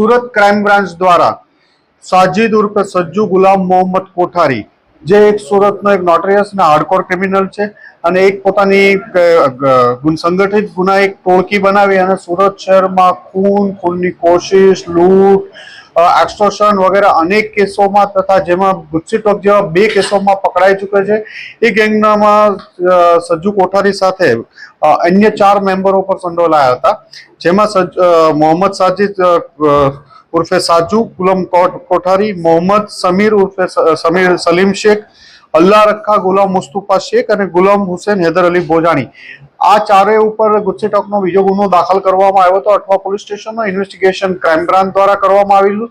Surat crime branch દ્વારા સાજિદ ઉર્ફે સજ્જુ ગુલામ મોહમ્મદ કોઠારી, જે એક સુરતનો એક નોટરિયસ અને હાર્ડકોર ક્રિમિનલ છે અને એક પોતાની સંગઠિત ગુના ગુનાહિત ટોળકી બનાવી અને સુરત શહેરમાં ખૂન, ખૂનની કોશિશ, લૂંટ એક્સટોર્શન વગેરે અનેક કેસોમાં તથા જેમાં ગુસ્સીટોક જેવા બે કેસોમાં પકડાઈ ચૂક્યો છે. એ ગેંગનામાં સજ્જુ કોઠારી સાથે અન્ય ચાર મેમ્બરો પર સંડોવાયેલા હતા. જેમાં મોહમ્મદ સાજિદ ઉર્ફે સાજુ, ગુલમ કોઠારી, મોહમ્મદ સમીર ઉર્ફે સમીર સલીમ શેખ, અલ્લાહ રખા, ગુલામ મુસ્તુફા શેખ અને ગુલામ હુસેન હૈદર અલી બોજાણી આ ચારેય ઉપર ગુસ્સીટોકનો બીજો ગુનો દાખલ કરવામાં આવ્યો હતો. અઠવા પોલીસ સ્ટેશનનો ઇન્વેસ્ટિગેશન ક્રાઇમ બ્રાન્ચ દ્વારા કરવામાં આવેલું.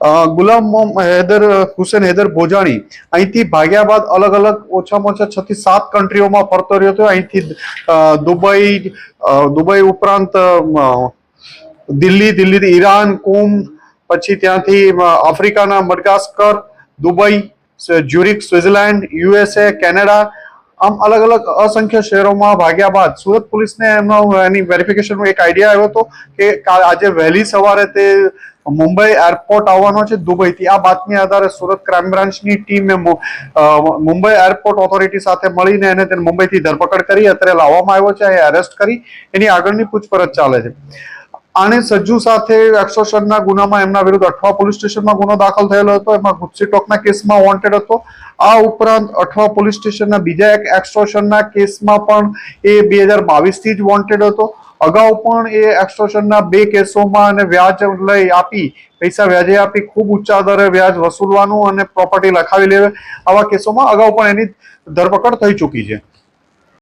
ગુલામ હૈદર, હુસેન હૈદર ભોજાણી અહીંથી ભાગ્યા બાદ અલગ અલગ ઓછામાં ઓછા છ થી સાત કન્ટ્રીઓમાં ફરતો રહ્યો હતો. અહીંથી દુબઈ દુબઈ ઉપરાંત દિલ્હી, દિલ્હીથી ઈરાન, કુમ, પછી ત્યાંથી આફ્રિકાના Madagascar, Dubai Zurich Switzerland USA, Canada આમ અલગ અલગ અસંખ્ય શહેરોમાં ભાગ્યા બાદ સુરત પોલીસને એમનો એની વેરિફિકેશનનો એક આઈડિયા આવ્યો હતો કે, આજે વહેલી સવારે તે મુંબઈ એરપોર્ટ આવવાનો છે દુબઈથી. આ બાતમી આધારે સુરત ક્રાઇમ બ્રાન્ચની ટીમે મુંબઈ એરપોર્ટ ઓથોરિટી સાથે મળીને એને મુંબઈથી ધરપકડ કરી, અત્યારે લાવવામાં આવ્યો છે એરેસ્ટ કરી. એની આગળની પૂછપરછ ચાલે છે. આણે સજ્જુ સાથે એક્સોશનના ગુનામાં એમના વિરુદ્ધ અઠવા પોલીસ સ્ટેશનમાં ગુનો દાખલ થયેલો હતો. એમાં ગુસ્સીટોકના કેસમાં વોન્ટેડ હતો. આ ઉપરાંત અઠવા પોલીસ સ્ટેશનના બીજા એક એક્સટ્રોશનના કેસમાં પણ એ બે હજાર બાવીસથી જ વોન્ટેડ હતો. અગાઉ પણ એ એક્સટ્રોશનના બે કેસોમાં અને વ્યાજ લઈ આપી, પૈસા વ્યાજે આપી, ખૂબ ઊંચા દરે વ્યાજ વસૂલવાનું અને પ્રોપર્ટી લખાવી લેવે. આવા કેસોમાં અગાઉ પણ એની ધરપકડ થઈ ચૂકી છે.